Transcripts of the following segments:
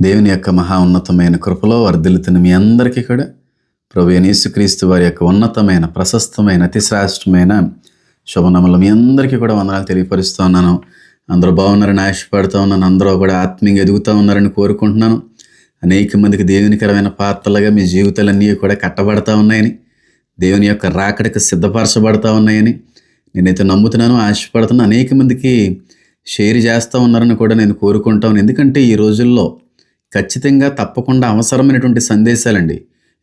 దేవుని యొక్క మహా ఉన్నతమైన కృపలో వర్ధిల్లుతున్న మీ అందరికీ కూడా ప్రభు యేసుక్రీస్తు వారి యొక్క ఉన్నతమైన ప్రశస్తమైన అతి శ్రేష్టమైన శుభనములు మీ అందరికీ కూడా వందనాలు తెలియపరుస్తూ ఉన్నాను. అందరూ బాగున్నారని ఆశపడుతూ ఉన్నాను. అందరూ కూడా ఆత్మీయంగా ఎదుగుతూ ఉన్నారని కోరుకుంటున్నాను. అనేక మందికి దేవునికరమైన పాత్రలుగా మీ జీవితాలన్నీ కూడా కట్టబడతా ఉన్నాయని దేవుని యొక్క రాకడకు సిద్ధపరచబడతా ఉన్నాయని నేనైతే నమ్ముతున్నాను ఆశపడుతున్నాను. అనేక మందికి షేర్ చేస్తూ ఉన్నారని కూడా నేను కోరుకుంటాను ఎందుకంటే ఈ రోజుల్లో ఖచ్చితంగా తప్పకుండా అవసరమైనటువంటి సందేశాలండి.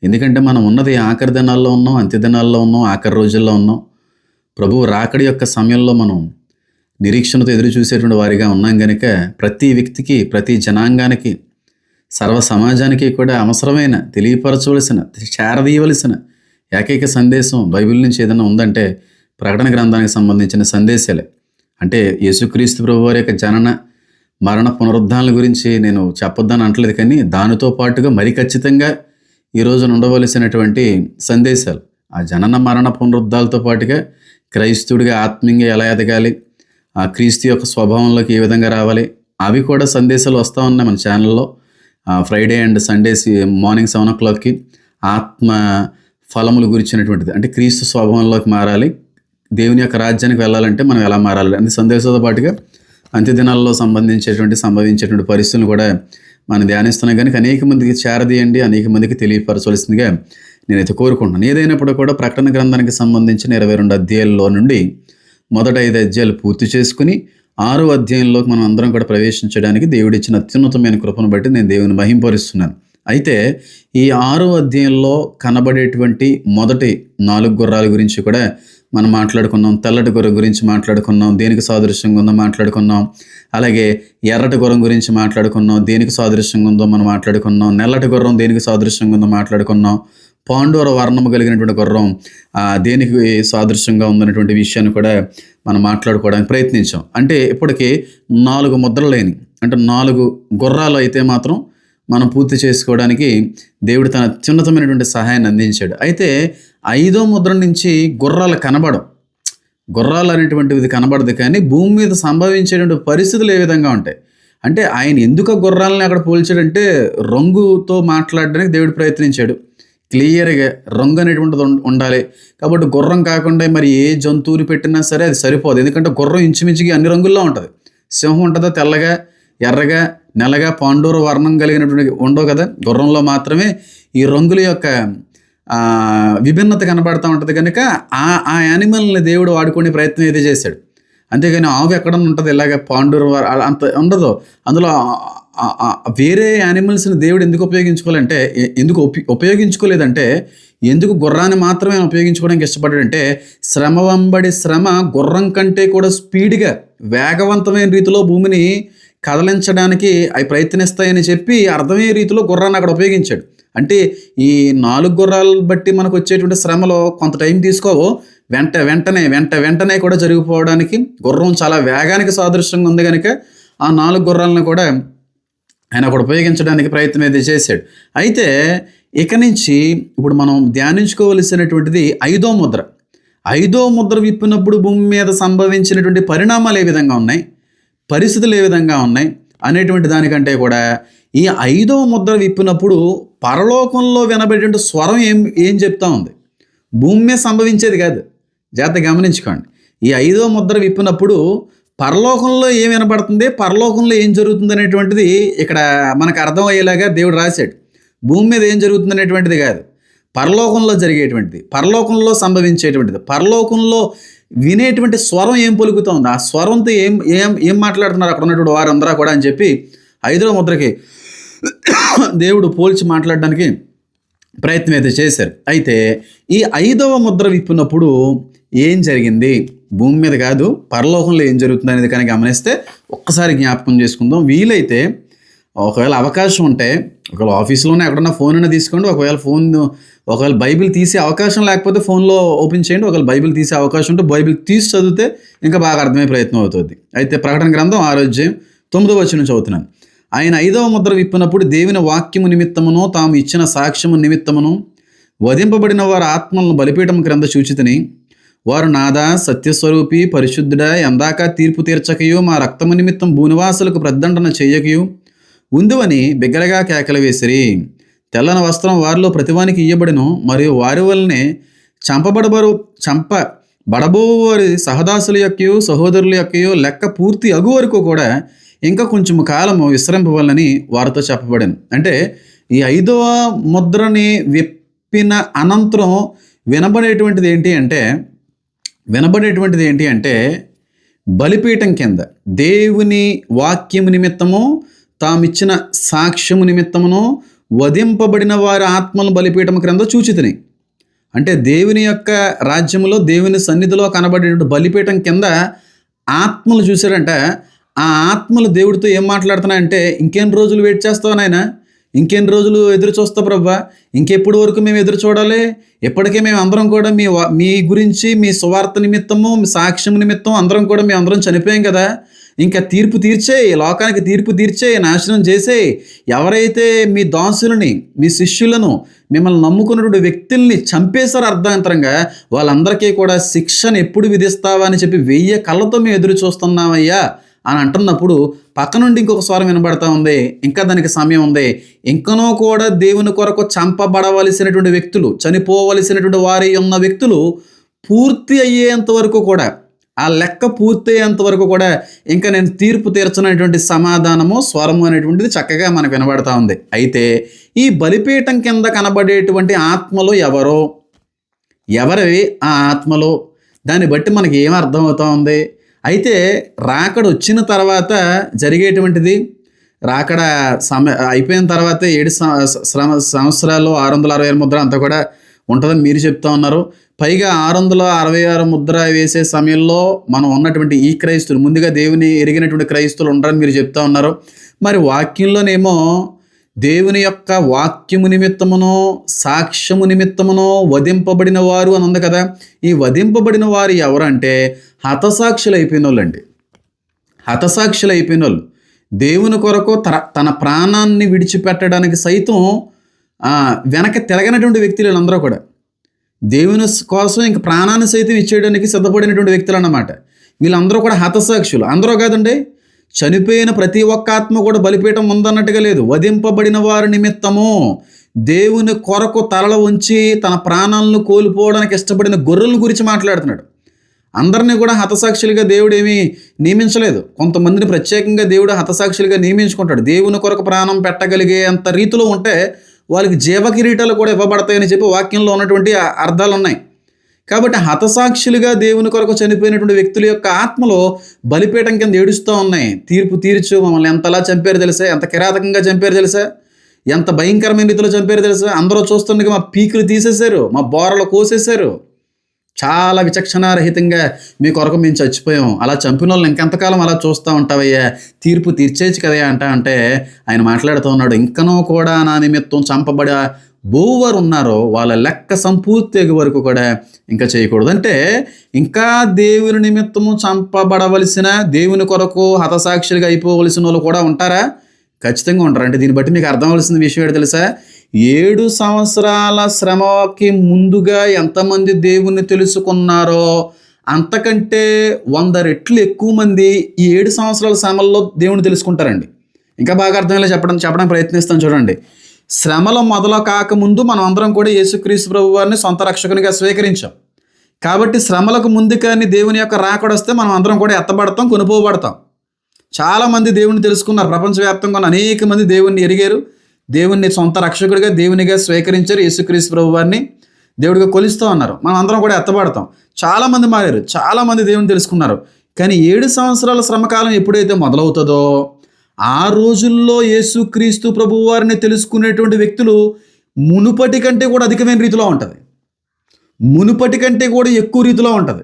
ఎందుకంటే మనం ఉన్నది ఆఖరి దినాల్లో ఉన్నాం అంత్య దినాల్లో ఉన్నాం ఆఖరి రోజుల్లో ఉన్నాం. ప్రభువు రాకడి యొక్క సమయంలో మనం నిరీక్షణతో ఎదురు చూసేటువంటి వారిగా ఉన్నాం కనుక ప్రతి వ్యక్తికి ప్రతి జనాంగానికి సర్వ సమాజానికి కూడా అవసరమైన తెలియపరచవలసిన చేరదీయవలసిన ఏకైక సందేశం బైబిల్ నుంచి ఏదైనా ఉందంటే ప్రకటన గ్రంథానికి సంబంధించిన సందేశాలే. అంటే యేసుక్రీస్తు ప్రభు వారి యొక్క జనన మరణ పునరుద్ధానాల గురించి నేను చెప్పొద్దని అంటలేదు కానీ దానితో పాటుగా మరి ఖచ్చితంగా ఈ ఉండవలసినటువంటి సందేశాలు. ఆ జనన మరణ పునరుద్ధాలతో పాటుగా క్రైస్తుడిగా ఆత్మీయంగా ఎలా ఎదగాలి? ఆ క్రీస్తు యొక్క స్వభావంలోకి ఏ విధంగా రావాలి? అవి కూడా సందేశాలు వస్తూ ఉన్నాయి మన ఛానల్లో. Friday and Sundays morning seven ఓ క్లాక్కి ఆత్మ ఫలములు గురించినటువంటిది. అంటే క్రీస్తు స్వభావంలోకి మారాలి. దేవుని యొక్క రాజ్యానికి వెళ్ళాలంటే మనం ఎలా మారాలి? అంటే సందేశంతో పాటుగా అంత్య దినాల్లో సంబంధించేటువంటి సంభవించేటువంటి పరిస్థితులు కూడా మనం ధ్యానిస్తున్నాం. కనుక అనేక మందికి చేరదీయండి అనేక మందికి తెలియపరచవలసిందిగా నేనైతే కోరుకుంటున్నాను. ఏదైనప్పుడు కూడా ప్రకటన గ్రంథానికి సంబంధించిన ఇరవై రెండు అధ్యాయుల్లో నుండి మొదట ఐదు అధ్యాయాలు పూర్తి చేసుకుని ఆరో అధ్యాయంలోకి మనం అందరం కూడా ప్రవేశించడానికి దేవుడిచ్చిన అత్యున్నతమైన కృపను బట్టి నేను దేవుని మహింపరుస్తున్నాను. అయితే ఈ ఆరో అధ్యాయంలో కనబడేటువంటి మొదటి నాలుగు గుర్రాల గురించి కూడా మనం మాట్లాడుకున్నాం తెల్లటి గుర్రం గురించి మాట్లాడుకున్నాం దేనికి సాదృశ్యంగా ఉందో మాట్లాడుకున్నాం అలాగే ఎర్రటి గుర్రం గురించి మాట్లాడుకున్నాం దేనికి సాదృశ్యంగా ఉందో మనం మాట్లాడుకున్నాం నల్లటి గుర్రం దేనికి సాదృశ్యంగా ఉందో మాట్లాడుకున్నాం పాండూర వర్ణము కలిగినటువంటి గుర్రం దేనికి సాదృశ్యంగా ఉందనేటువంటి విషయాన్ని కూడా మనం మాట్లాడుకోవడానికి ప్రయత్నించాం. అంటే ఇప్పటికీ నాలుగు ముద్రలేని అంటే నాలుగు గుర్రాలు అయితే మాత్రం మనం పూర్తి చేసుకోవడానికి దేవుడు తన అత్యున్నతమైనటువంటి సహాయాన్ని అందించాడు. అయితే ఐదో ముద్ర నుంచి గుర్రాలు కనబడం గుర్రాలు అనేటువంటిది కనబడదు కానీ భూమి మీద సంభవించేటువంటి పరిస్థితులు ఏ విధంగా ఉంటాయి? అంటే ఆయన ఎందుకు గుర్రాలని అక్కడ పోల్చాడంటే రంగుతో మాట్లాడడానికి దేవుడు ప్రయత్నించాడు. క్లియర్గా రంగు అనేటువంటిది ఉండాలి. కాబట్టి గుర్రం కాకుండా మరి ఏ జంతువుని పెట్టినా సరే అది సరిపోదు. ఎందుకంటే గుర్రం ఇంచుమించుగా అన్ని రంగుల్లో ఉంటుంది. సింహం ఉంటుందా? తెల్లగా ఎర్రగా నెలగా పాండూర వర్ణం కలిగినటువంటి ఉండవు కదా? గుర్రంలో మాత్రమే ఈ రంగుల యొక్క విభిన్నత కనబడతా ఉంటుంది కనుక ఆ ఆ యానిమల్ని దేవుడు వాడుకునే ప్రయత్నం అయితే చేశాడు. అంతేగాని ఆవు ఎక్కడన్నా ఉంటుంది? ఇలాగ పాండూరు వర్- అంత ఉండదు. అందులో వేరే యానిమల్స్ని దేవుడు ఎందుకు ఉపయోగించుకోవాలంటే ఎందుకు ఉప ఉపయోగించుకోలేదంటే ఎందుకు గుర్రాన్ని మాత్రమే ఉపయోగించుకోవడానికి ఉపయోగించుకోవడానికి ఇష్టపడ్డాడంటే శ్రమ వెంబడి శ్రమ గుర్రం కంటే కూడా స్పీడ్గా వేగవంతమైన రీతిలో భూమిని కదలించడానికి అవి ప్రయత్నిస్తాయని చెప్పి అర్థమయ్యే రీతిలో గుర్రాన్ని అక్కడ ఉపయోగించాడు. అంటే ఈ నాలుగు గుర్రాలు బట్టి మనకు వచ్చేటువంటి శ్రమలో కొంత టైం తీసుకోవు. వెంట వెంటనే వెంట వెంటనే కూడా జరిగిపోవడానికి గుర్రం చాలా వేగానికి సాదృశ్యంగా ఉంది కనుక ఆ నాలుగు గుర్రాలను కూడా ఆయన అక్కడ ఉపయోగించడానికి ప్రయత్నం అయితే చేశాడు. అయితే ఇక నుంచి ఇప్పుడు మనం ధ్యానించుకోవలసినటువంటిది ఐదో ముద్ర. ఐదో ముద్ర విప్పినప్పుడు భూమి మీద సంభవించినటువంటి పరిణామాలు ఏ విధంగా ఉన్నాయి? పరిస్థితులు ఏ విధంగా ఉన్నాయి అనేటువంటి దానికంటే కూడా ఈ ఐదో ముద్ర విప్పినప్పుడు పరలోకంలో వినబడేటువంటి స్వరం ఏం ఏం చెప్తా ఉంది? భూమి మీద సంభవించేది కాదు. జాగ్రత్త గమనించుకోండి. ఈ ఐదో ముద్ర విప్పినప్పుడు పరలోకంలో ఏం వినబడుతుంది? పరలోకంలో ఏం జరుగుతుంది అనేటువంటిది ఇక్కడ మనకు అర్థమయ్యేలాగా దేవుడు రాశాడు. భూమి మీద ఏం జరుగుతుంది అనేటువంటిది కాదు. పరలోకంలో జరిగేటువంటిది. పరలోకంలో సంభవించేటువంటిది. పరలోకంలో వినేటువంటి స్వరం ఏం పలుకుతోంది? ఆ స్వరంతో ఏం ఏం ఏం మాట్లాడుతున్నారు అక్కడ ఉన్నటువంటి వారందరూ కూడా అని చెప్పి ఐదవ ముద్రకి దేవుడు పోల్చి మాట్లాడడానికి ప్రయత్నం అయితే చేశారు. అయితే ఈ ఐదవ ముద్ర విప్పినప్పుడు ఏం జరిగింది? భూమి మీద కాదు పరలోకంలో ఏం జరుగుతుంది అనేది కనుక గమనిస్తే ఒక్కసారి జ్ఞాపకం చేసుకుందాం. వీలైతే ఒకవేళ అవకాశం ఉంటే ఒకవేళ ఆఫీస్లోనే ఎక్కడన్నా ఫోన్ అయినా తీసుకోండి. ఒకవేళ ఫోన్ ఒకవేళ బైబిల్ తీసే అవకాశం లేకపోతే ఫోన్లో ఓపెన్ చేయండి. ఒకవేళ బైబిల్ తీసే అవకాశం ఉంటే బైబిల్ తీసి చదివితే ఇంకా బాగా అర్థమయ్యే ప్రయత్నం అవుతుంది. అయితే ప్రకటన గ్రంథం ఆరోగ్యం తొమ్మిదో వచ్చిన చదువుతున్నాను. ఆయన ఐదవ ముద్ర విప్పినప్పుడు దేవుని వాక్యము నిమిత్తమును తాము ఇచ్చిన సాక్ష్యము నిమిత్తమును వధింపబడిన వారి ఆత్మలను బలిపీఠం క్రింద సూచితని వారు నాదా సత్యస్వరూపి పరిశుద్ధుడా ఎందాక తీర్పు తీర్చకయో మా రక్తము నిమిత్తం భూనివాసులకు ప్రదండన చేయకయో ఉందువని బిగ్గరగా కేకలు వేసిరి. తెల్లని వస్త్రం వారిలో ప్రతివానికి ఇయ్యబడిను మరియు వారి వల్లనే చంపబడబరు చంప బడబోవారి సహదాసుల యొక్కయో సహోదరుల యొక్కయో లెక్క పూర్తి అగు వరకు కూడా ఇంకా కొంచెం కాలము విశ్రమింపవాలని వారితో చెప్పబడింది అంటే ఈ ఐదవ ముద్రని విప్పిన అనంతరం వినబడేటువంటిది ఏంటి అంటే వినబడేటువంటిది ఏంటి అంటే బలిపీఠం కింద దేవుని వాక్యము నిమిత్తము తామిచ్చిన సాక్ష్యము నిమిత్తమును వధింపబడిన వారి ఆత్మలు బలిపీఠం క్రింద చూచితిని. అంటే దేవుని యొక్క రాజ్యములో దేవుని సన్నిధిలో కనబడేటువంటి బలిపీఠం కింద ఆత్మలు చూశారంట ఆ ఆత్మలు దేవుడితో ఏం మాట్లాడుతున్నాయంటే ఇంకెన్ని రోజులు వెయిట్ చేస్తావు నాయన? ఇంకెన్ని రోజులు ఎదురు చూస్తావు ప్రభా? ఇంకెప్పుడు వరకు మేము ఎదురు చూడాలి? ఇప్పటికే మేము అందరం కూడా మీ మీ గురించి మీ సువార్త నిమిత్తము మీ సాక్ష్యం నిమిత్తం అందరం కూడా మేము అందరం చనిపోయాం కదా? ఇంకా తీర్పు తీర్చే లోకానికి తీర్పు తీర్చే నాశనం చేసే ఎవరైతే మీ దాసులని మీ శిష్యులను మిమ్మల్ని నమ్ముకున్నటువంటి వ్యక్తుల్ని చంపేశారు అర్థాంతరంగా వాళ్ళందరికీ కూడా శిక్షను ఎప్పుడు విధిస్తావా అని చెప్పి వెయ్యి కళ్ళతో మేము ఎదురు చూస్తున్నామయ్యా అని అంటున్నప్పుడు పక్క నుండి ఇంకొక స్వరం వినబడతా ఉంది. ఇంకా దానికి సమయం ఉంది. ఇంకనో కూడా దేవుని కొరకు చంపబడవలసినటువంటి వ్యక్తులు చనిపోవలసినటువంటి వారి ఉన్న వ్యక్తులు పూర్తి అయ్యేంత వరకు కూడా ఆ లెక్క పూర్తయ్యేంత వరకు కూడా ఇంకా నేను తీర్పు తీర్చనటువంటి సమాధానము స్వరము అనేటువంటిది చక్కగా మనకు వినబడతా ఉంది. అయితే ఈ బలిపీఠం కింద కనబడేటువంటి ఆత్మలు ఎవరో? ఎవరివి ఆ ఆత్మలు? దాన్ని బట్టి మనకి ఏం అర్థమవుతా ఉంది? అయితే రాకడ వచ్చిన తర్వాత జరిగేటువంటిది రాకడ సమ అయిపోయిన తర్వాత ఏడు సంవత్సరాలు ఆరు వందల అరవై ఆరు ముద్ర అంతా కూడా ఉంటుందని మీరు చెప్తా ఉన్నారు. పైగా ఆరు వందల అరవై ఆరు ముద్ర వేసే సమయంలో మనం ఉన్నటువంటి ఈ క్రైస్తులు ముందుగా దేవుని ఎరిగినటువంటి క్రైస్తువులు ఉండరని మీరు చెప్తా ఉన్నారు. మరి వాక్యంలోనేమో దేవుని యొక్క వాక్యము నిమిత్తమునో సాక్ష్యము నిమిత్తమునో వధింపబడిన వారు అని ఉంది కదా. ఈ వధింపబడిన వారు ఎవరంటే హతసాక్షులు అయిపోయిన వాళ్ళండి హతసాక్షులు అయిపోయిన వాళ్ళు దేవుని కొరకు తన తన ప్రాణాన్ని విడిచిపెట్టడానికి సైతం వెనక తిరగనటువంటి వ్యక్తులు వీళ్ళందరూ కూడా. దేవుని కోసం ఇంక ప్రాణాన్ని సైతం ఇచ్చేయడానికి సిద్ధపడినటువంటి వ్యక్తులు అన్నమాట వీళ్ళందరూ కూడా హతసాక్షులు. అందరూ కాదండి చనిపోయిన ప్రతి ఒక్క ఆత్మ కూడా బలిపీఠం ఉందన్నట్టుగా లేదు. వధింపబడిన వారి నిమిత్తము దేవుని కొరకు తలల ఉంచి తన ప్రాణాలను కోల్పోవడానికి ఇష్టపడిన గొర్రెల గురించి మాట్లాడుతున్నాడు. అందరినీ కూడా హతసాక్షులుగా దేవుడు ఏమీ నియమించలేదు. కొంతమందిని ప్రత్యేకంగా దేవుడు హతసాక్షులుగా నియమించుకుంటాడు. దేవుని కొరకు ప్రాణం పెట్టగలిగే అంత రీతిలో ఉంటే వాళ్ళకి జీవ కిరీటాలు కూడా ఇవ్వబడతాయని చెప్పి వాక్యంలో ఉన్నటువంటి అర్థాలు ఉన్నాయి కాబట్టి హతసాక్షులుగా దేవుని కొరకు చనిపోయినటువంటి వ్యక్తుల యొక్క ఆత్మలో బలిపీఠం కింద ఏడుస్తూ ఉన్నాయి. తీర్పు తీర్చు మమ్మల్ని ఎంతలా చంపారు తెలుసా? ఎంత కిరాతకంగా చంపారు తెలుసా? ఎంత భయంకరమైన రీతిలో చంపారు తెలుసా? అందరూ చూస్తుండగా మా పీకులు తీసేశారు మా బోరలు కోసేశారు. చాలా విచక్షణారహితంగా మీ కొరకు మేము చచ్చిపోయాం. అలా చంపిన వాళ్ళని ఇంకెంతకాలం అలా చూస్తూ ఉంటావయ్యా? తీర్పు తీర్చేచ్చు కదయ్యా అంట అంటే ఆయన మాట్లాడుతూ ఉన్నాడు. ఇంకనూ కూడా నా నిమిత్తం చంపబడ బోవారు ఉన్నారో వాళ్ళ లెక్క సంపూర్తి వరకు కూడా ఇంకా చేయకూడదు. అంటే ఇంకా దేవుని నిమిత్తము చంపబడవలసిన దేవుని కొరకు హతసాక్షులుగా అయిపోవలసిన వాళ్ళు కూడా ఉంటారా? ఖచ్చితంగా ఉంటారు అంటే దీన్ని బట్టి మీకు అర్థం అవ్వాల్సిన విషయం ఏంటో తెలుసా? ఏడు సంవత్సరాల శ్రమకి ముందుగా ఎంతమంది దేవుణ్ణి తెలుసుకున్నారో అంతకంటే వంద రెట్లు ఎక్కువ మంది ఈ ఏడు సంవత్సరాల శ్రమల్లో దేవుణ్ణి తెలుసుకుంటారండి. ఇంకా బాగా అర్థమయ్యేలా చెప్పడం చెప్పడానికి ప్రయత్నిస్తాను చూడండి. శ్రమలు మొదలు కాకముందు మనం అందరం కూడా యేసుక్రీస్తు ప్రభు వారిని సొంత రక్షకునిగా స్వీకరించాం. కాబట్టి శ్రమలకు ముందు కానీ దేవుని యొక్క రాకడొస్తే మనం అందరం కూడా ఎత్తబడతాం కొనుపోబడతాం. చాలామంది దేవుని తెలుసుకున్నారు. ప్రపంచవ్యాప్తంగా ఉన్న అనేక మంది దేవుణ్ణి ఎరిగారు. దేవుణ్ణి సొంత రక్షకుడిగా దేవునిగా స్వీకరించారు యేసుక్రీస్తు ప్రభు వారిని దేవుడిగా కొలుస్తూ ఉన్నారు. మనం అందరం కూడా ఎత్తబడతాం. చాలామంది మారారు. చాలామంది దేవుని తెలుసుకున్నారు. కానీ ఏడు సంవత్సరాల శ్రమకాలం ఎప్పుడైతే మొదలవుతుందో ఆ రోజుల్లో యేసుక్రీస్తు ప్రభు వారిని తెలుసుకునేటువంటి వ్యక్తులు మునుపటి కంటే కూడా అధికమైన రీతిలో ఉంటుంది. మునుపటి కంటే కూడా ఎక్కువ రీతిలో ఉంటుంది.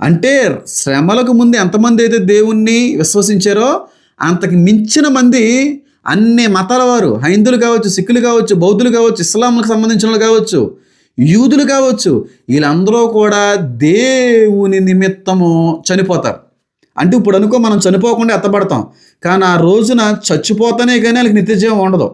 అంటే శ్రమలకు ముందు ఎంతమంది అయితే దేవుణ్ణి విశ్వసించారో అంతకు మించిన మంది అన్ని మతాల వారు హైందులు కావచ్చు సిక్కులు కావచ్చు బౌద్ధులు కావచ్చు ఇస్లాంలకు సంబంధించిన వాళ్ళు కావచ్చు యూదులు కావచ్చు వీళ్ళందరూ కూడా దేవుని నిమిత్తము చనిపోతారు. అంటే ఇప్పుడు అనుకో మనం చనిపోకుండా ఎత్తబడతాం. కానీ ఆ రోజున చచ్చిపోతానే కానీ వాళ్ళకి నిత్యజీవం ఉండదు.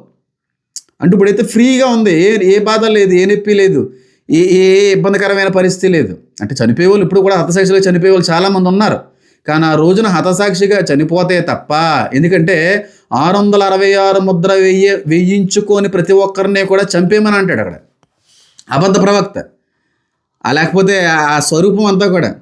అంటే ఇప్పుడైతే ఫ్రీగా ఉంది. ఏ ఏ బాధ లేదు ఏ నొప్పి లేదు ఏ ఏ ఇబ్బందికరమైన పరిస్థితి లేదు. అంటే చనిపోయే వాళ్ళు ఇప్పుడు కూడా హతసాక్షిగా చనిపోయే వాళ్ళు చాలామంది ఉన్నారు. కానీ ఆ రోజున హతసాక్షిగా చనిపోతే తప్ప ఎందుకంటే ఆరు వందల అరవై ఆరు ముద్ర వెయ్యి వెయ్యించుకొని ప్రతి ఒక్కరిని కూడా చంపేయమని అంటాడు అక్కడ. అబద్ధ ప్రవక్త. లేకపోతే ఆ స్వరూపం అంతా కూడా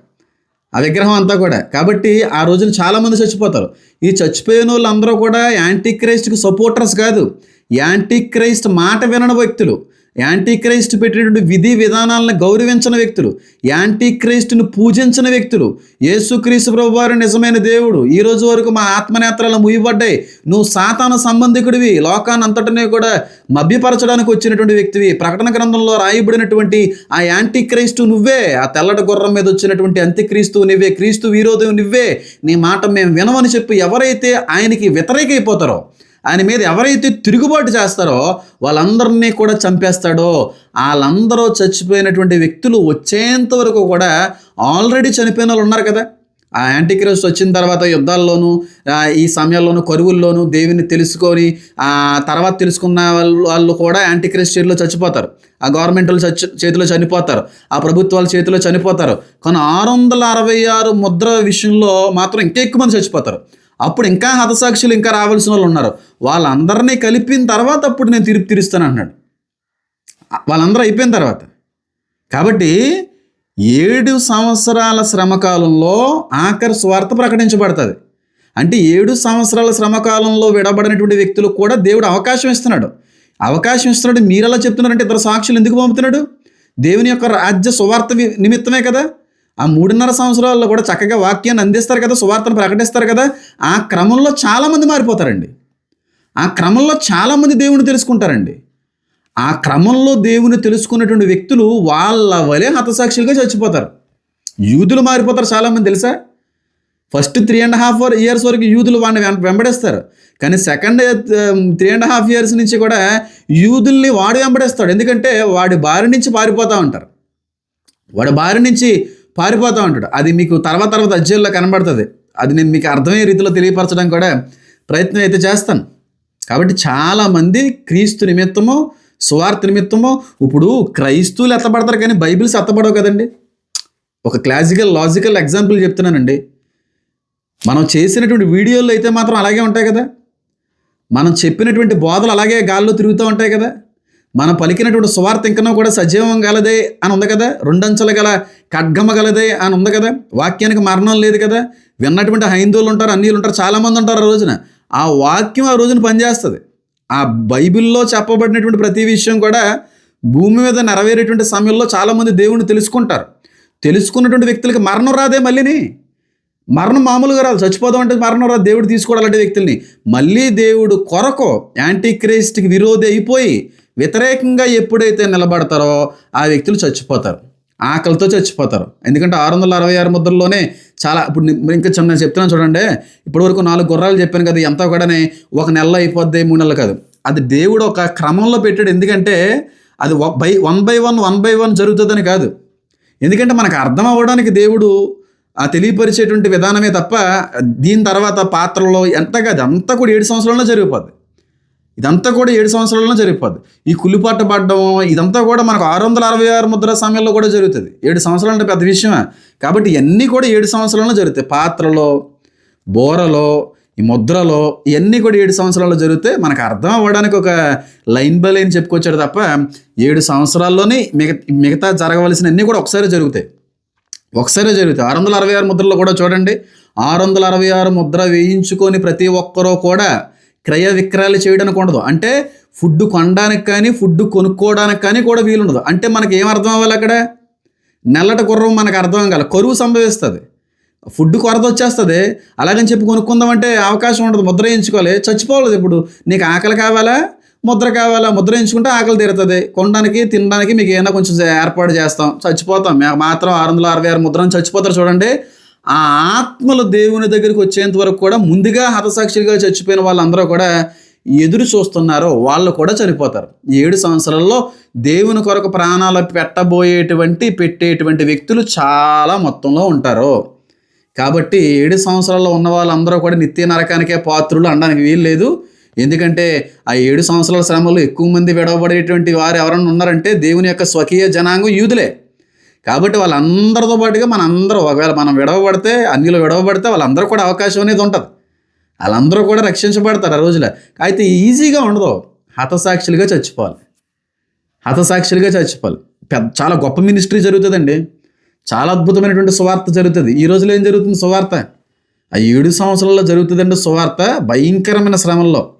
ఆ విగ్రహం అంతా కూడా. కాబట్టి ఆ రోజున చాలామంది చచ్చిపోతారు. ఈ చచ్చిపోయిన వాళ్ళందరూ కూడా యాంటీ క్రైస్ట్కి సపోర్టర్స్ కాదు. యాంటీ క్రైస్ట్ మాట వినని వ్యక్తులు. యాంటీ క్రైస్ట్ పెట్టినటువంటి విధి విధానాలను గౌరవించని వ్యక్తులు యాంటీ క్రైస్ట్ను పూజించిన వ్యక్తులు యేసుక్రీస్తు ప్రభు వారు నిజమైన దేవుడు ఈ రోజు వరకు మా ఆత్మనేత్రాలు ముయ్యబడ్డాయి. నువ్వు సాతాన సంబంధికుడివి లోకాన్ని కూడా మభ్యపరచడానికి వచ్చినటువంటి వ్యక్తివి. ప్రకటన గ్రంథంలో రాయబడినటువంటి ఆ యాంటీ క్రైస్తు నువ్వే ఆ తెల్లటి గుర్రం మీద వచ్చినటువంటి అంత్యక్రీస్తు నువ్వే క్రీస్తు విరోధం నువ్వే. నీ మాట మేము వినమని చెప్పి ఎవరైతే ఆయనకి వ్యతిరేకైపోతారో ఆయన మీద ఎవరైతే తిరుగుబాటు చేస్తారో వాళ్ళందరినీ కూడా చంపేస్తాడో వాళ్ళందరూ చచ్చిపోయినటువంటి వ్యక్తులు వచ్చేంత వరకు కూడా ఆల్రెడీ చనిపోయిన వాళ్ళు ఉన్నారు కదా. ఆ యాంటీక్రస్ట్ వచ్చిన తర్వాత యుద్ధాల్లోనూ ఈ సమయాల్లోనూ కరువుల్లోనూ దేవుని తెలుసుకొని ఆ తర్వాత తెలుసుకున్న వాళ్ళు వాళ్ళు కూడా చేతిలో చచ్చిపోతారు. ఆ గవర్నమెంట్లు చచ్చి చేతిలో చనిపోతారు. ఆ ప్రభుత్వాల చేతిలో చనిపోతారు. కానీ ఆరు వందల అరవై ఆరు ముద్ర విషయంలో మాత్రం ఇంకా ఎక్కువ మంది చచ్చిపోతారు. అప్పుడు ఇంకా హతసాక్షులు ఇంకా రావాల్సిన వాళ్ళు ఉన్నారు. వాళ్ళందరినీ కలిపిన తర్వాత అప్పుడు నేను తీర్పు తీరుస్తాను అన్నాడు వాళ్ళందరూ అయిపోయిన తర్వాత. కాబట్టి ఏడు సంవత్సరాల శ్రమకాలంలో ఆఖరి స్వార్థ ప్రకటించబడుతుంది. అంటే ఏడు సంవత్సరాల శ్రమకాలంలో విడబడినటువంటి వ్యక్తులకు కూడా దేవుడు అవకాశం ఇస్తున్నాడు. అవకాశం ఇస్తున్నాడు. మీరు ఎలా చెప్తున్నారంటే ఇద్దరు సాక్షులు ఎందుకు పంపుతున్నాడు? దేవుని యొక్క రాజ్య సువార్త నిమిత్తమే కదా? ఆ మూడున్నర సంవత్సరాల్లో కూడా చక్కగా వాక్యాన్ని అందిస్తారు కదా సువార్తను ప్రకటిస్తారు కదా ఆ క్రమంలో చాలామంది మారిపోతారండి. ఆ క్రమంలో చాలామంది దేవుని తెలుసుకుంటారండి. ఆ క్రమంలో దేవుని తెలుసుకున్నటువంటి వ్యక్తులు వాళ్ళ వలె హతసాక్షులుగా చచ్చిపోతారు. యూదులు మారిపోతారు చాలామంది తెలుసా? First three and half years వరకు యూదులు వాడిని వెంబడేస్తారు వెంబడిస్తారు. కానీ second three and half years నుంచి కూడా యూదుల్ని వాడు వెంబడిస్తాడు. ఎందుకంటే వాడి బారి నుంచి పారిపోతూ ఉంటారు. వాడి బారి నుంచి పారిపోతూ ఉంటాడు. అది మీకు తర్వాత తర్వాత అధ్యయంలో కనబడుతుంది. అది నేను మీకు అర్థమయ్యే రీతిలో తెలియపరచడం కూడా ప్రయత్నం అయితే చేస్తాను. కాబట్టి చాలామంది క్రీస్తు నిమిత్తము సువార్త నిమిత్తము ఇప్పుడు క్రైస్తువులు ఎత్తబడతారు కానీ బైబిల్స్ ఎత్తబడవు కదండి. ఒక క్లాసికల్ లాజికల్ ఎగ్జాంపుల్ చెప్తున్నానండి. మనం చేసినటువంటి వీడియోలు అయితే మాత్రం అలాగే ఉంటాయి కదా. మనం చెప్పినటువంటి బోధలు అలాగే గాల్లో తిరుగుతూ ఉంటాయి కదా. మనం పలికినటువంటి సువార్త ఇంకనో కూడా సజీవం గలదే అని ఉంది కదా? రెండంచెల గల ఖడ్గమ గలదే అని ఉంది కదా? వాక్యానికి మరణం లేదు కదా? విన్నటువంటి హైందువులు ఉంటారు అన్యులు ఉంటారు చాలామంది ఉంటారు ఆ రోజున. ఆ వాక్యం ఆ రోజున పనిచేస్తుంది. ఆ బైబిల్లో చెప్పబడినటువంటి ప్రతి విషయం కూడా భూమి మీద నెరవేరేటువంటి సమయంలో చాలామంది దేవుణ్ణి తెలుసుకుంటారు. తెలుసుకున్నటువంటి వ్యక్తులకి మరణం రాదే మళ్ళీని. మరణం మామూలుగా రాదు. చచ్చిపోదాం అంటే మరణం రాదు. దేవుడు తీసుకోవాలంటే వ్యక్తుల్ని. మళ్ళీ దేవుడు కొరకు యాంటీ క్రైస్ట్కి విరోధి అయిపోయి వ్యతిరేకంగా ఎప్పుడైతే నిలబడతారో ఆ వ్యక్తులు చచ్చిపోతారు. ఆకలితో చచ్చిపోతారు. ఎందుకంటే ఆరు వందల అరవై ఆరు ముద్రల్లోనే చాలా ఇప్పుడు ఇంకా చిన్న నేను చెప్తున్నాను చూడండి. ఇప్పటి వరకు నాలుగు గుర్రాలు చెప్పాను కదా ఎంత కూడానే ఒక నెల అయిపోద్ది మూడు నెలలు కాదు. అది దేవుడు ఒక క్రమంలో పెట్టాడు. ఎందుకంటే అది by one by one one by one జరుగుతుందని కాదు. ఎందుకంటే మనకు అర్థం అవ్వడానికి దేవుడు ఆ తెలియపరిచేటువంటి విధానమే తప్ప దీని తర్వాత పాత్రలో ఎంత కాదు అంతా కూడా ఏడు సంవత్సరాల్లో జరిగిపోద్ది. ఇదంతా కూడా ఏడు సంవత్సరాలలో జరిగిపోద్ది. ఈ కులిపాట పడ్డం ఇదంతా కూడా మనకు ఆరు వందల అరవై ఆరు ముద్ర సమయంలో కూడా జరుగుతుంది. ఏడు సంవత్సరాలు అంటే పెద్ద విషయమే. కాబట్టి ఇవన్నీ కూడా ఏడు సంవత్సరాలలో జరుగుతాయి. పాత్రలో బోరలో ఈ ముద్రలో ఇవన్నీ కూడా ఏడు సంవత్సరాల్లో జరిగితే మనకు అర్థం అవ్వడానికి ఒక లైన్ బై లైన్ చెప్పుకొచ్చాడు తప్ప ఏడు సంవత్సరాల్లోనే మిగతా మిగతా జరగవలసిన అన్నీ కూడా ఒకసారి జరుగుతాయి. ఒకసారి జరుగుతాయి. ఆరు వందల అరవై ఆరు ముద్రలో కూడా చూడండి. ఆరు వందల అరవై ఆరు ముద్ర వేయించుకొని ప్రతి ఒక్కరూ కూడా క్రయ విక్రయాలు చేయడానికి ఉండదు. అంటే ఫుడ్ కొనడానికి కానీ ఫుడ్ కొనుక్కోవడానికి కానీ కూడా వీలుండదు. అంటే మనకి ఏం అర్థం అవ్వాలి అక్కడ? నెల్లటి గుర్రం మనకు అర్థం కాల కరువు సంభవిస్తుంది. ఫుడ్ కొరత వచ్చేస్తుంది. అలాగని చెప్పి కొనుక్కుందామంటే అవకాశం ఉండదు. ముద్ర ఎంచుకోవాలి చచ్చిపోవాలి ఇప్పుడు. నీకు ఆకలి కావాలా? ముద్ర కావాలా? ముద్ర ఎంచుకుంటే ఆకలి తీరుతుంది. కొనడానికి తినడానికి మీకు ఏమైనా కొంచెం ఏర్పాటు చేస్తాం. చచ్చిపోతాం. మేము మాత్రం ఆరు వందల అరవై ఆరు ముద్రను చచ్చిపోతారు చూడండి. ఆ ఆత్మలు దేవుని దగ్గరికి వచ్చేంత వరకు కూడా ముందుగా హతసాక్షులుగా చచ్చిపోయిన వాళ్ళందరూ కూడా ఎదురు చూస్తున్నారో వాళ్ళు కూడా చనిపోతారు. ఏడు సంవత్సరాల్లో దేవుని కొరకు ప్రాణాలు పెట్టబోయేటువంటి పెట్టేటువంటి వ్యక్తులు చాలా మొత్తంలో ఉంటారు. కాబట్టి ఏడు సంవత్సరాల్లో ఉన్న వాళ్ళందరూ కూడా నిత్య నరకానికే పాత్రులు అనడానికి వీలు లేదు ఎందుకంటే ఆ ఏడు సంవత్సరాల శ్రమలు ఎక్కువ మంది విడవబడేటువంటి వారు ఎవరైనా ఉన్నారంటే దేవుని యొక్క స్వకీయ జనాంగం యూదులే. కాబట్టి వాళ్ళందరితో పాటుగా మన అందరూ ఒకవేళ మనం విడవబడితే అన్యులు విడవబడితే వాళ్ళందరూ కూడా అవకాశం అనేది ఉంటుంది. వాళ్ళందరూ కూడా రక్షించబడతారు ఆ రోజుల అయితే ఈజీగా ఉండదు. హతసాక్షులుగా చచ్చిపోవాలి. హతసాక్షులుగా చచ్చిపోవాలి. పెద్ద చాలా గొప్ప మినిస్ట్రీ జరుగుతుందండి. చాలా అద్భుతమైనటువంటి సువార్త జరుగుతుంది. ఈ రోజులో ఏం జరుగుతుంది సువార్త? ఆ ఏడు సంవత్సరాల్లో జరుగుతుందండి సువార్త భయంకరమైన శ్రమల్లో.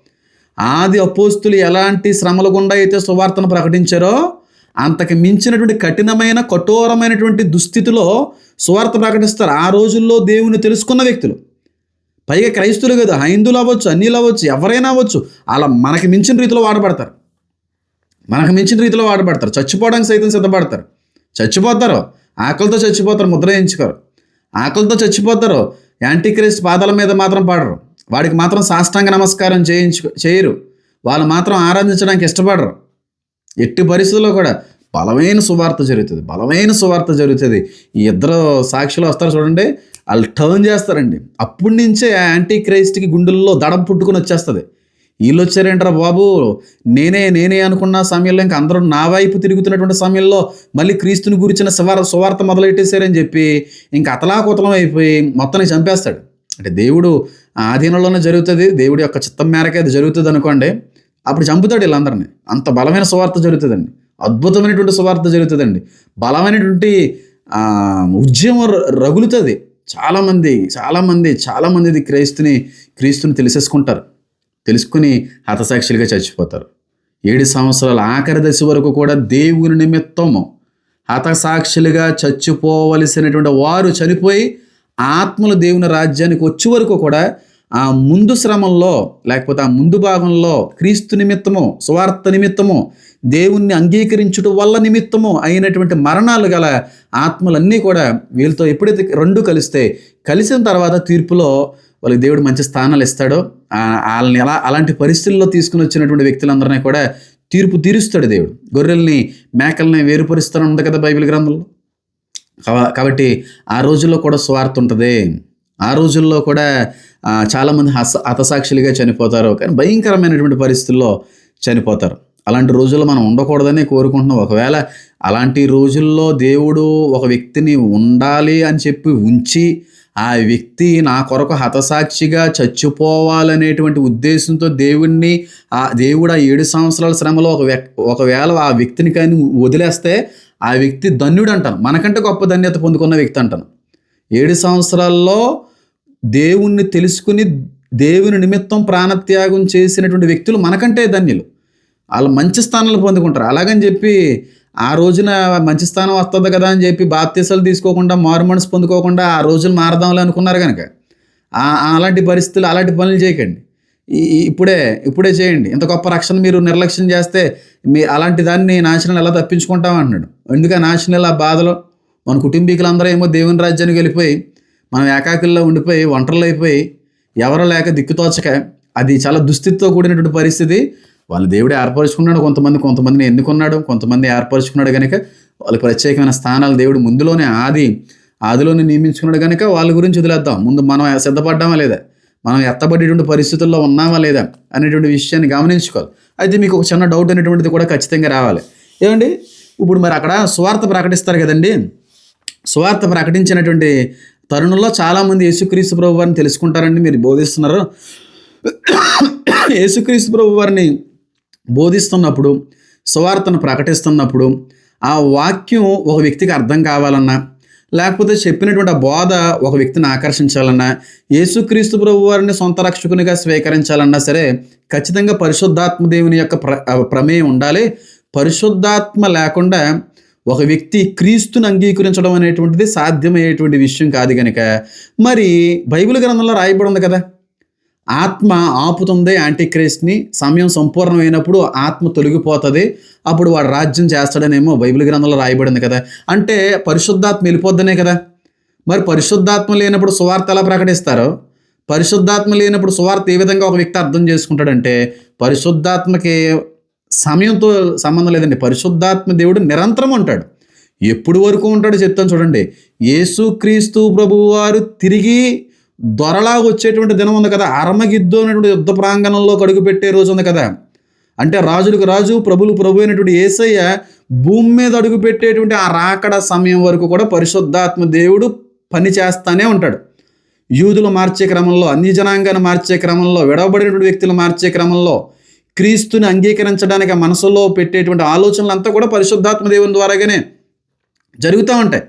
ఆది అపోస్తులు ఎలాంటి శ్రమల గుండా అయితే సువార్తను ప్రకటించారో అంతకు మించినటువంటి కఠినమైన కఠోరమైనటువంటి దుస్థితిలో సువార్త ప్రకటిస్తారు. ఆ రోజుల్లో దేవుని తెలుసుకున్న వ్యక్తులు. పైగా క్రైస్తువులు కదా హైందులు అవ్వచ్చు అన్నిలు అవ్వచ్చు ఎవరైనా అవ్వచ్చు అలా మనకి మించిన రీతిలో వాడబడతారు. మనకు మించిన రీతిలో వాడబడతారు. చచ్చిపోవడానికి సైతం సిద్ధపడతారు. చచ్చిపోతారు ఆకలితో చచ్చిపోతారు ముద్ర వేయించుకోరు. ఆకలితో చచ్చిపోతారు యాంటీక్రైస్ట్ పాదాల మీద మాత్రం పాడరు. వాడికి మాత్రం సాష్టాంగ నమస్కారం చేయించు చేయరు. వాళ్ళు మాత్రం ఆరాధించడానికి ఇష్టపడరు. ఎట్టి పరిస్థితుల్లో కూడా బలమైన సువార్త జరుగుతుంది. బలమైన సువార్త జరుగుతుంది. ఈ ఇద్దరు సాక్షులు వస్తారు చూడండి. వాళ్ళు టర్న్ చేస్తారండి. అప్పటి నుంచే యాంటీ క్రైస్ట్కి గుండెల్లో దడం పుట్టుకుని వచ్చేస్తుంది. వీళ్ళు వచ్చారేంట్రా బాబు? నేనే నేనే అనుకున్న సమయంలో ఇంకా అందరూ నా వైపు తిరుగుతున్నటువంటి సమయంలో మళ్ళీ క్రీస్తుని గురించిన సువార్ సువార్త మొదలెట్టేశారని చెప్పి ఇంకా అతలాకుతలం అయిపోయి మొత్తాన్ని చంపేస్తాడు. అంటే దేవుడు ఆధీనంలోనే జరుగుతుంది. దేవుడి యొక్క చిత్తం మేరకే అది జరుగుతుంది అనుకోండి. అప్పుడు చంపుతాడు వీళ్ళందరినీ. అంత బలమైన సువార్త జరుగుతుందండి. అద్భుతమైనటువంటి సువార్త జరుగుతుందండి. బలమైనటువంటి ఉద్యమం ర- రగులుతుంది. చాలామంది చాలామంది చాలామంది క్రైస్తుని క్రీస్తుని తెలిసేసుకుంటారు. తెలుసుకుని హతసాక్షులుగా చచ్చిపోతారు. ఏడు సంవత్సరాల ఆఖరి దశ వరకు కూడా దేవుని నిమిత్తము హతసాక్షులుగా చచ్చిపోవలసినటువంటి వారు చనిపోయి ఆత్మలు దేవుని రాజ్యానికి వచ్చే వరకు కూడా ఆ ముందు శ్రమంలో లేకపోతే ఆ ముందు భాగంలో క్రీస్తు నిమిత్తము స్వార్థ నిమిత్తము దేవుణ్ణి అంగీకరించుట వల్ల నిమిత్తము అయినటువంటి మరణాలు గల ఆత్మలన్నీ కూడా వీళ్ళతో ఎప్పుడైతే రెండు కలిస్తే కలిసిన తర్వాత తీర్పులో వాళ్ళకి దేవుడు మంచి స్థానాలు ఇస్తాడో. వాళ్ళని ఎలా అలాంటి పరిస్థితుల్లో తీసుకుని వచ్చినటువంటి వ్యక్తులందరినీ కూడా తీర్పు తీరుస్తాడు దేవుడు. గొర్రెల్ని మేకల్ని వేరుపరుస్తాను ఉంది కదా బైబిల్ గ్రంథంలో. కాబట్టి ఆ రోజుల్లో కూడా స్వార్థ ఉంటుంది. ఆ రోజుల్లో కూడా చాలామంది హస హతసాక్షులుగా చనిపోతారు కానీ భయంకరమైనటువంటి పరిస్థితుల్లో చనిపోతారు. అలాంటి రోజుల్లో మనం ఉండకూడదని కోరుకుంటున్నాం. ఒకవేళ అలాంటి రోజుల్లో దేవుడు ఒక వ్యక్తిని ఉండాలి అని చెప్పి ఉంచి ఆ వ్యక్తి నా కొరకు హతసాక్షిగా చచ్చిపోవాలనేటువంటి ఉద్దేశంతో దేవుణ్ణి ఆ దేవుడు ఆ ఏడు సంవత్సరాల శ్రమలో ఒక ఒకవేళ ఆ వ్యక్తిని కానీ వదిలేస్తే ఆ వ్యక్తి ధన్యుడు అంటాను మనకంటే గొప్ప ధన్యత పొందుకున్న వ్యక్తి అంటాను. ఏడు సంవత్సరాల్లో దేవుణ్ణి తెలుసుకుని దేవుని నిమిత్తం ప్రాణత్యాగం చేసినటువంటి వ్యక్తులు మనకంటే ధన్యులు. వాళ్ళు మంచి స్థానాలు పొందుకుంటారు. అలాగని చెప్పి ఆ రోజున మంచి స్థానం వస్తుంది కదా అని చెప్పి బాప్తీసాలు తీసుకోకుండా మారు మనసు పొందుకోకుండా ఆ రోజులు మారదాంలే అనుకున్నారు కనుక అలాంటి పరిస్థితులు అలాంటి పనులు చేయకండి. ఈ- ఇప్పుడే ఇప్పుడే చేయండి. ఇంత గొప్ప రక్షణ మీరు నిర్లక్ష్యం చేస్తే మీ అలాంటి దాన్ని నాశనం ఎలా తప్పించుకుంటాం అంటున్నాడు. ఎందుక నాశనం ఆ బాధలో మన కుటుంబీకులందరూ ఏమో దేవుని రాజ్యానికి వెళ్ళిపోయి మనం ఏకాకుల్లో ఉండిపోయి ఒంటరిలో అయిపోయి ఎవరో లేక దిక్కుతోచక అది చాలా దుస్థితితో కూడినటువంటి పరిస్థితి. వాళ్ళు దేవుడు ఏర్పరచుకున్నాడు కొంతమంది కొంతమందిని ఎన్నుకున్నాడు కొంతమంది ఏర్పరచుకున్నాడు కనుక వాళ్ళకి ప్రత్యేకమైన స్థానాలు దేవుడు ముందులోనే ఆది ఆదిలోనే నియమించుకున్నాడు కనుక వాళ్ళ గురించి వదిలేద్దాం. ముందు మనం సిద్ధపడ్డామా లేదా? మనం ఎత్తబడేటువంటి పరిస్థితుల్లో ఉన్నామా లేదా అనేటువంటి విషయాన్ని గమనించుకోవాలి. అయితే మీకు ఒక చిన్న డౌట్ అనేటువంటిది కూడా ఖచ్చితంగా రావాలి. ఏమండి? ఇప్పుడు మరి అక్కడ స్వార్థ ప్రకటిస్తారు కదండి? స్వార్థ ప్రకటించినటువంటి తరుణంలో చాలామంది యేసుక్రీస్తు ప్రభు వారిని తెలుసుకుంటారండి మీరు బోధిస్తున్నారు. యేసుక్రీస్తు ప్రభు వారిని బోధిస్తున్నప్పుడు సువార్తను ప్రకటిస్తున్నప్పుడు ఆ వాక్యం ఒక వ్యక్తికి అర్థం కావాలన్నా లేకపోతే చెప్పినటువంటి ఆ బోధ ఒక వ్యక్తిని ఆకర్షించాలన్నా యేసుక్రీస్తు ప్రభు వారిని సొంత రక్షకునిగా స్వీకరించాలన్నా సరే ఖచ్చితంగా పరిశుద్ధాత్మ దేవుని యొక్క ప్ర ప్రమేయం ఉండాలి. పరిశుద్ధాత్మ లేకుండా ఒక వ్యక్తి క్రీస్తుని అంగీకరించడం అనేటువంటిది సాధ్యమయ్యేటువంటి విషయం కాదు కనుక మరి బైబిల్ గ్రంథంలో రాయబడి ఉంది కదా? ఆత్మ ఆపుతుంది యాంటీక్రైస్ట్ని సమయం సంపూర్ణమైనప్పుడు ఆత్మ తొలగిపోతుంది అప్పుడు వాడు రాజ్యం చేస్తాడనేమో బైబిల్ గ్రంథంలో రాయబడింది కదా? అంటే పరిశుద్ధాత్మ వెళ్ళిపోద్దనే కదా? మరి పరిశుద్ధాత్మ లేనప్పుడు సువార్త ఎలా ప్రకటిస్తారో? పరిశుద్ధాత్మ లేనప్పుడు సువార్త ఏ విధంగా ఒక వ్యక్తి అర్థం చేసుకుంటాడంటే పరిశుద్ధాత్మకి సమయంతో సంబంధం లేదండి. పరిశుద్ధాత్మ దేవుడు నిరంతరం ఉంటాడు. ఎప్పుడు వరకు ఉంటాడో చెప్తాను చూడండి. యేసుక్రీస్తు ప్రభువారు తిరిగి దొరలా వచ్చేటువంటి దినం ఉంది కదా. అరమగిద్దు అనేటువంటి యుద్ధ ప్రాంగణంలో అడుగుపెట్టే రోజు ఉంది కదా. అంటే రాజులకు రాజు ప్రభులు ప్రభు అయినటువంటి ఏసయ్య భూమి మీద అడుగుపెట్టేటువంటి ఆ రాకడ సమయం వరకు కూడా పరిశుద్ధాత్మ దేవుడు పని చేస్తానే ఉంటాడు. యూదులు మార్చే క్రమంలో అన్ని జనాంగాన్ని మార్చే క్రమంలో విడవబడినటువంటి వ్యక్తులు మార్చే క్రమంలో క్రీస్తుని అంగీకరించడానికి ఆ మనసులో పెట్టేటువంటి ఆలోచనలు అంతా కూడా పరిశుద్ధాత్మ దేవుని ద్వారాగానే జరుగుతూ ఉంటాయి.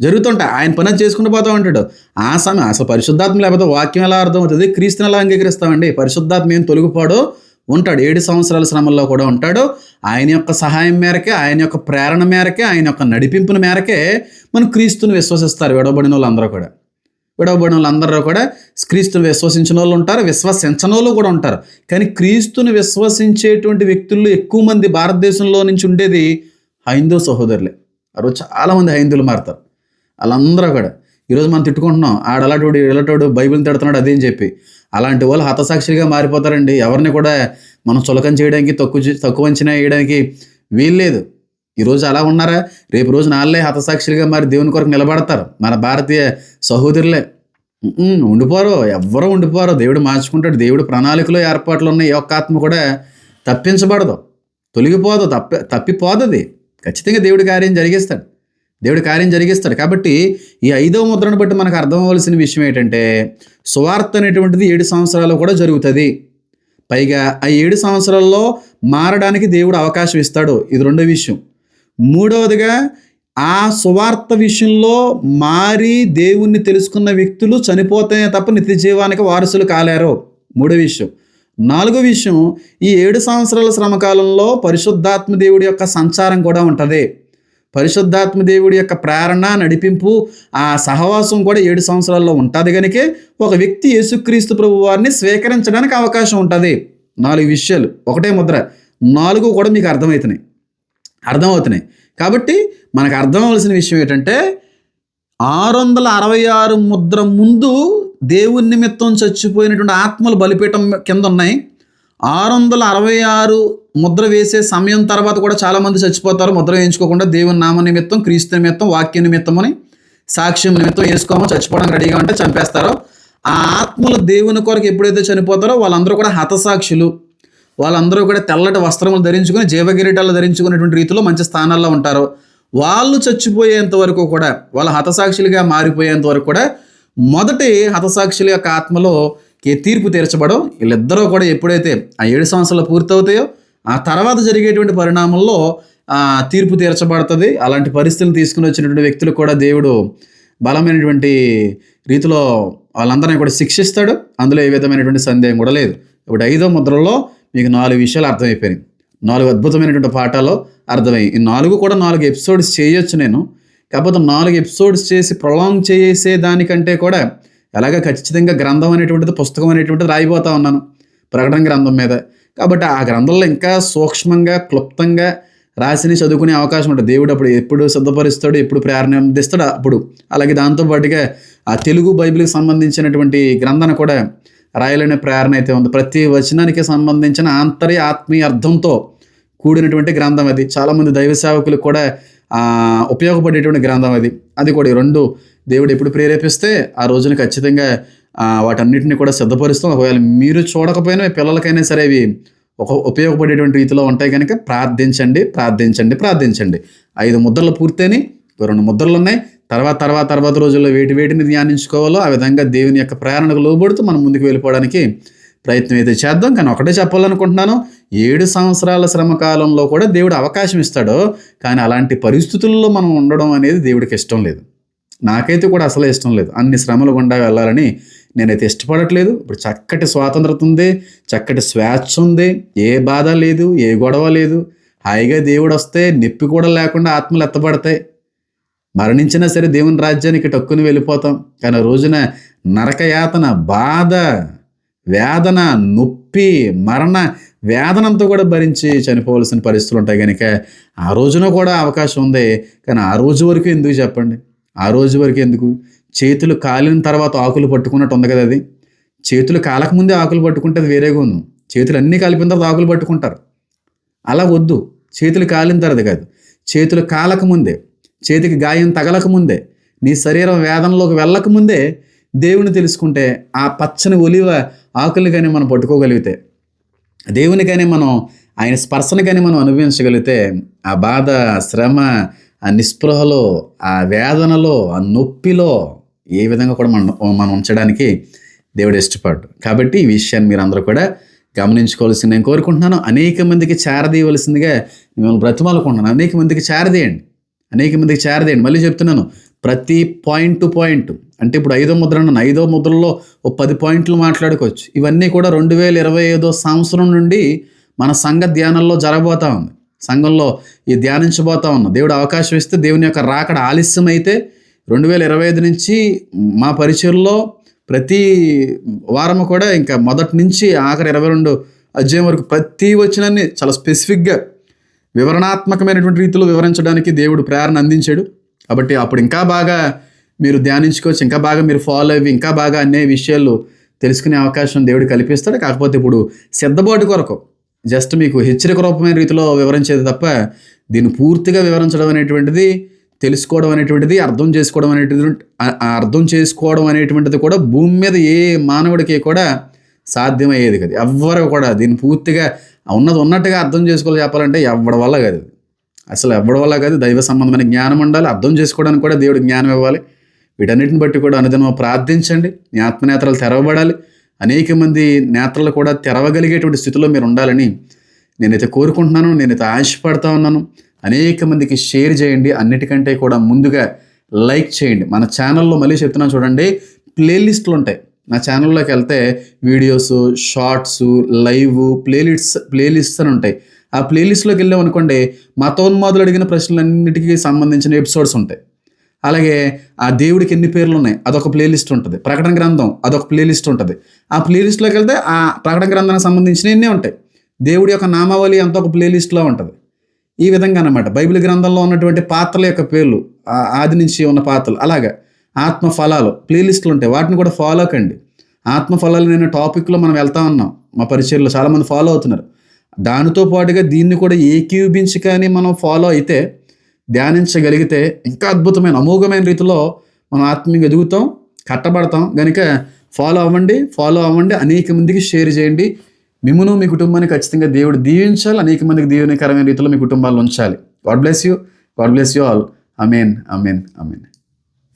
జరుగుతుంటాయి ఆయన పని చేసుకుంటూ పోతూ ఉంటాడు. ఆ సమయం అసలు పరిశుద్ధాత్మ లేకపోతే వాక్యం ఎలా అర్థమవుతుంది? క్రీస్తుని ఎలా అంగీకరిస్తామండి? పరిశుద్ధాత్మ ఏం తొలగిపోడు ఉంటాడు. ఏడు సంవత్సరాల శ్రమల్లో కూడా ఉంటాడు. ఆయన యొక్క సహాయం మేరకే ఆయన యొక్క ప్రేరణ మేరకే ఆయన యొక్క నడిపింపున మేరకే మనం క్రీస్తుని విశ్వసిస్తారు విడవబడిన వాళ్ళందరూ కూడా. విడవబడిన వాళ్ళందరూ కూడా క్రీస్తుని విశ్వసించిన వాళ్ళు ఉంటారు విశ్వసించని వాళ్ళు కూడా ఉంటారు. కానీ క్రీస్తుని విశ్వసించేటువంటి వ్యక్తుల్లో ఎక్కువ మంది భారతదేశంలో నుంచి ఉండేది హైందవ సహోదరులే. ఆ రోజు చాలామంది హైందువులు మారుతారు. వాళ్ళందరూ కూడా ఈరోజు మనం తిట్టుకుంటున్నాం ఆడలాటోడు ఇలాటోడు బైబిల్ తిడుతున్నాడు అదేం చెప్పి. అలాంటి వాళ్ళు హతసాక్షిగా మారిపోతారండి. ఎవరిని కూడా మనం చులకం చేయడానికి తక్కువ తక్కువ అంచనా వేయడానికి వీల్లేదు. ఈరోజు అలా ఉన్నారా? రేపు రోజు నాళ్ళే హతసాక్షులుగా మరి దేవుని కొరకు నిలబడతారు. మన భారతీయ సహోదరులే. ఉండిపోరు. ఎవ్వరూ ఉండిపోరు. దేవుడు మార్చుకుంటాడు. దేవుడు ప్రణాళికలో ఏర్పాట్లు ఉన్న యొక్క ఒక్క ఆత్మ కూడా తప్పించబడదు. తొలగిపోదు. తప్ప తప్పిపోదది ఖచ్చితంగా దేవుడి కార్యం జరిగిస్తాడు. దేవుడి కార్యం జరిగిస్తాడు. కాబట్టి ఈ ఐదవ ముద్రను బట్టి మనకు అర్థం అవ్వాల్సిన విషయం ఏంటంటే సువార్త అనేటువంటిది ఏడు సంవత్సరాలు కూడా జరుగుతుంది. పైగా ఆ ఏడు సంవత్సరాల్లో మారడానికి దేవుడు అవకాశం ఇస్తాడు. ఇది రెండో విషయం. మూడవదిగా ఆ సువార్త విషయంలో మారి దేవుణ్ణి తెలుసుకున్న వ్యక్తులు చనిపోతే తప్ప నిత్య జీవానికి వారసులు కాలేరు. మూడో విషయం. నాలుగో విషయం ఈ ఏడు సంవత్సరాల శ్రమకాలంలో పరిశుద్ధాత్మ దేవుడి యొక్క సంచారం కూడా ఉంటుంది. పరిశుద్ధాత్మ దేవుడి యొక్క ప్రేరణ నడిపింపు ఆ సహవాసం కూడా ఏడు సంవత్సరాల్లో ఉంటుంది కనుక ఒక వ్యక్తి యేసుక్రీస్తు ప్రభు వారిని స్వీకరించడానికి అవకాశం ఉంటుంది. నాలుగు విషయాలు. ఒకటే ముద్ర. నాలుగు కూడా మీకు అర్థమవుతున్నాయి. అర్థమవుతున్నాయి. కాబట్టి మనకు అర్థం అవ్వాల్సిన విషయం ఏంటంటే ఆరు వందల అరవై ఆరు ముద్ర ముందు దేవుని నిమిత్తం చచ్చిపోయినటువంటి ఆత్మలు బలిపీఠం కింద ఉన్నాయి ఆరు వందల అరవై ఆరు ముద్ర వేసే సమయం తర్వాత కూడా చాలామంది చచ్చిపోతారు. ముద్ర వేయించుకోకుండా దేవుని నామ నిమిత్తం క్రీస్తు నిమిత్తం వాక్య నిమిత్తం అని సాక్ష్యం నిమిత్తం వేసుకోమో చచ్చిపోవడానికి రెడీగా ఉంటే చంపేస్తారో. ఆ ఆత్మలు దేవుని కొరకు ఎప్పుడైతే చనిపోతారో వాళ్ళందరూ కూడా హతసాక్షులు. వాళ్ళందరూ కూడా తెల్లటి వస్త్రములు ధరించుకుని జీవకిరీటాలు ధరించుకునేటువంటి రీతిలో మంచి స్థానాల్లో ఉంటారు. వాళ్ళు చచ్చిపోయేంత వరకు కూడా వాళ్ళ హతసాక్షులుగా మారిపోయేంత వరకు కూడా మొదటి హతసాక్షుల యొక్క ఆత్మలో ఏ తీర్పు తీర్చబడం వీళ్ళిద్దరూ కూడా ఎప్పుడైతే ఆ ఏడు సంవత్సరాలు పూర్తవుతాయో ఆ తర్వాత జరిగేటువంటి పరిణామంలో తీర్పు తీర్చబడుతుంది. అలాంటి పరిస్థితులు తీసుకుని వచ్చినటువంటి వ్యక్తులు కూడా దేవుడు బలమైనటువంటి రీతిలో వాళ్ళందరినీ కూడా శిక్షిస్తాడు. అందులో ఏ విధమైనటువంటి సందేహం కూడా లేదు. ఇప్పుడు ఐదో ముద్రలో మీకు నాలుగు విషయాలు అర్థమైపోయినాయి. నాలుగు అద్భుతమైనటువంటి పాఠాలు అర్థమయ్యి ఈ నాలుగు కూడా నాలుగు ఎపిసోడ్స్ చేయొచ్చు నేను. కాకపోతే నాలుగు ఎపిసోడ్స్ చేసి ప్రొలాంగ్ చేసే దానికంటే కూడా ఎలాగ ఖచ్చితంగా గ్రంథం అనేటువంటిది పుస్తకం అనేటువంటిది రాయిపోతా ఉన్నాను. ప్రకటన గ్రంథం మీద. కాబట్టి ఆ గ్రంథంలో ఇంకా సూక్ష్మంగా క్లుప్తంగా రాసిని చదువుకునే అవకాశం ఉంటుంది. దేవుడు అప్పుడు ఎప్పుడు సిద్ధపరుస్తాడు ఎప్పుడు ప్రేరణ అప్పుడు. అలాగే దాంతో పాటుగా ఆ తెలుగు బైబిల్కి సంబంధించినటువంటి గ్రంథాన్ని కూడా రాయాలనే ప్రేరణ అయితే ఉంది. ప్రతి వచనానికి సంబంధించిన ఆంతర్య ఆత్మీయ అర్థంతో కూడినటువంటి గ్రంథం అది. చాలామంది దైవ సేవకులు కూడా ఉపయోగపడేటువంటి గ్రంథం అది. అది కూడా ఈ రెండు దేవుడు ఎప్పుడు ప్రేరేపిస్తే ఆ రోజున ఖచ్చితంగా వాటన్నిటిని కూడా సిద్ధపరుస్తాం. ఒకవేళ మీరు చూడకపోయినా పిల్లలకైనా సరే అవి ఒక ఉపయోగపడేటువంటి రీతిలో ఉంటాయి కనుక ప్రార్థించండి ప్రార్థించండి ప్రార్థించండి. ఐదు ముద్రలు పూర్తయినాయి రెండు ముద్రలు ఉన్నాయి. తర్వాత తర్వాత తర్వాత రోజుల్లో వేటి వేటిని ధ్యానించుకోవాలో ఆ విధంగా దేవుని యొక్క ప్రేరణకు లోబడుతూ మనం ముందుకు వెళ్ళిపోవడానికి ప్రయత్నం అయితే చేద్దాం. కానీ ఒకటే చెప్పాలనుకుంటున్నాను ఏడు సంవత్సరాల శ్రమ కాలంలో కూడా దేవుడు అవకాశం ఇస్తాడు కానీ అలాంటి పరిస్థితుల్లో మనం ఉండడం అనేది దేవుడికి ఇష్టం లేదు. నాకైతే కూడా అసలే ఇష్టం లేదు. అన్ని శ్రమలు గుండా వెళ్ళాలని నేనైతే ఇష్టపడట్లేదు. ఇప్పుడు చక్కటి స్వాతంత్రత ఉంది చక్కటి స్వేచ్ఛ ఉంది ఏ బాధ లేదు ఏ గొడవ లేదు. హాయిగా దేవుడు వస్తే నొప్పి కూడా లేకుండా ఆత్మలు ఎత్తబడతాయి. మరణించినా సరే దేవుని రాజ్యానికి టక్కుని వెళ్ళిపోతాం. కానీ రోజున నరకయాతన బాధ వేదన నొప్పి మరణ వేదనంతో కూడా భరించి చనిపోవలసిన పరిస్థితులు ఉంటాయి. కనుక ఆ రోజున కూడా అవకాశం ఉంది. కానీ ఆ రోజు వరకు ఎందుకు చెప్పండి? ఆ రోజు వరకు ఎందుకు? చేతులు కాలిన తర్వాత ఆకులు పట్టుకున్నట్టు ఉంది కదా అది. చేతులు కాలకముందే ఆకులు పట్టుకుంటే అది వేరేగా ఉంది. చేతులు అన్నీ కలిపిన తర్వాత ఆకులు పట్టుకుంటారు. అలా వద్దు. చేతులు కాలిన తర్వాత కాదు. చేతులు కాలకముందే చేతికి గాయం తగలకముందే నీ శరీరం వేదనలోకి వెళ్ళకముందే దేవుని తెలుసుకుంటే ఆ పచ్చని ఒలివ ఆకుల్ని కానీ మనం పట్టుకోగలిగితే దేవుని కానీ మనం ఆయన స్పర్శను కానీ మనం అనుభవించగలిగితే ఆ బాధ శ్రమ ఆ నిస్పృహలో ఆ వేదనలో ఆ నొప్పిలో ఏ విధంగా కూడా మనం మనం ఉంచడానికి దేవుడు ఇష్టపడ్డు. కాబట్టి ఈ విషయాన్ని మీరు అందరూ కూడా గమనించుకోవాల్సింది నేను కోరుకుంటున్నాను. అనేక మందికి చేరదీయవలసిందిగా మిమ్మల్ని బ్రతిమాలకుంటున్నాను. అనేక మందికి చేరదీయండి. అనేక మందికి చేరదేయండి. మళ్ళీ చెప్తున్నాను ప్రతి పాయింట్ టు పాయింట్ అంటే ఇప్పుడు ఐదో ముద్ర అన్నాను ఐదో ముద్రలో ఓ పది పాయింట్లు మాట్లాడుకోవచ్చు. ఇవన్నీ కూడా రెండు వేల ఇరవై ఐదో సంవత్సరం నుండి మన సంఘ ధ్యానంలో జరగబోతా ఉంది. సంఘంలో ఈ ధ్యానించబోతా ఉన్నాం. దేవుడు అవకాశం ఇస్తే దేవుని యొక్క రాకడ ఆలస్యం అయితే రెండు వేల ఇరవై ఐదు నుంచి మా పరిచయంలో ప్రతి వారం కూడా ఇంకా మొదటి నుంచి ఆఖరి ఇరవై రెండు అధ్యాయం వరకు ప్రతి వచ్చినాన్ని చాలా స్పెసిఫిక్గా వివరణాత్మకమైనటువంటి రీతిలో వివరించడానికి దేవుడు ప్రేరణ అందించాడు. కాబట్టి అప్పుడు ఇంకా బాగా మీరు ధ్యానించుకోవచ్చు ఇంకా బాగా మీరు ఫాలో అయ్యి ఇంకా బాగా అనే విషయాలు తెలుసుకునే అవకాశం దేవుడు కల్పిస్తాడు. కాకపోతే ఇప్పుడు సిద్ధబాటు కొరకు జస్ట్ మీకు హెచ్చరిక రూపమైన రీతిలో వివరించేది తప్ప దీన్ని పూర్తిగా వివరించడం అనేటువంటిది తెలుసుకోవడం అనేటువంటిది అర్థం చేసుకోవడం అనేటువంటి అర్థం చేసుకోవడం అనేటువంటిది కూడా భూమి మీద ఏ మానవుడికి కూడా సాధ్యమయ్యేది కదా. ఎవ్వరు కూడా దీన్ని పూర్తిగా ఉన్నది ఉన్నట్టుగా అర్థం చేసుకోవాలి చెప్పాలంటే ఎవడి వల్ల కాదు. అసలు ఎవడి వల్ల కాదు? దైవ సంబంధమైన జ్ఞానం ఉండాలి అర్థం చేసుకోవడానికి కూడా దేవుడు జ్ఞానం ఇవ్వాలి. వీటన్నిటిని బట్టి కూడా అనుదినం ప్రార్థించండి. మీ ఆత్మనేత్రాలు తెరవబడాలి. అనేక మంది నేత్రలు కూడా తెరవగలిగేటువంటి స్థితిలో మీరు ఉండాలని నేనైతే కోరుకుంటున్నాను నేనైతే ఆశపడతా ఉన్నాను. అనేక మందికి షేర్ చేయండి. అన్నిటికంటే కూడా ముందుగా లైక్ చేయండి. మన ఛానల్లో మళ్ళీ చెప్తున్నాను చూడండి. ప్లేలిస్ట్లు ఉంటాయి. నా ఛానల్లోకి వెళ్తే videos shorts live playlists playlists అని ఉంటాయి. ఆ ప్లేలిస్ట్లోకి వెళ్ళాం అనుకోండి మతోన్మాదులు అడిగిన ప్రశ్నలన్నిటికీ సంబంధించిన ఎపిసోడ్స్ ఉంటాయి. అలాగే ఆ దేవుడికి ఎన్ని పేర్లు ఉన్నాయి? అదొక ప్లేలిస్ట్ ఉంటుంది. ప్రకటన గ్రంథం అదొక ప్లేలిస్ట్ ఉంటుంది. ఆ ప్లేలిస్ట్లోకి వెళ్తే ఆ ప్రకటన గ్రంథానికి సంబంధించిన ఎన్ని ఉంటాయి. దేవుడి యొక్క నామావళి అంత ఒక ప్లేలిస్ట్లో ఉంటుంది. ఈ విధంగా అనమాట బైబిల్ గ్రంథంలో ఉన్నటువంటి పాత్రల యొక్క పేర్లు ఆది నుంచి ఉన్న పాత్రలు. అలాగా. ఆత్మ ఫలాలు ప్లేలిస్టులు ఉంటాయి వాటిని కూడా ఫాలో కండి ఆత్మ ఫలాలు నేను టాపిక్లో మనం వెళ్తా ఉన్నాం. మా పరిచయలో చాలామంది ఫాలో అవుతున్నారు. దానితో పాటుగా దీన్ని కూడా ఏకీభించి కానీ మనం ఫాలో అయితే ధ్యానించగలిగితే ఇంకా అద్భుతమైన అమోఘమైన రీతిలో మనం ఆత్మీయంగా ఎదుగుతాం కట్టబడతాం. కనుక ఫాలో అవ్వండి ఫాలో అవ్వండి. అనేక మందికి షేర్ చేయండి. మిమ్మను మీ కుటుంబాన్ని ఖచ్చితంగా దేవుడు దీవించాలి. అనేక మందికి దీవెనకరమైన రీతిలో మీ కుటుంబాలు ఉంచాలి. God bless you. God bless you all. Amen amen amen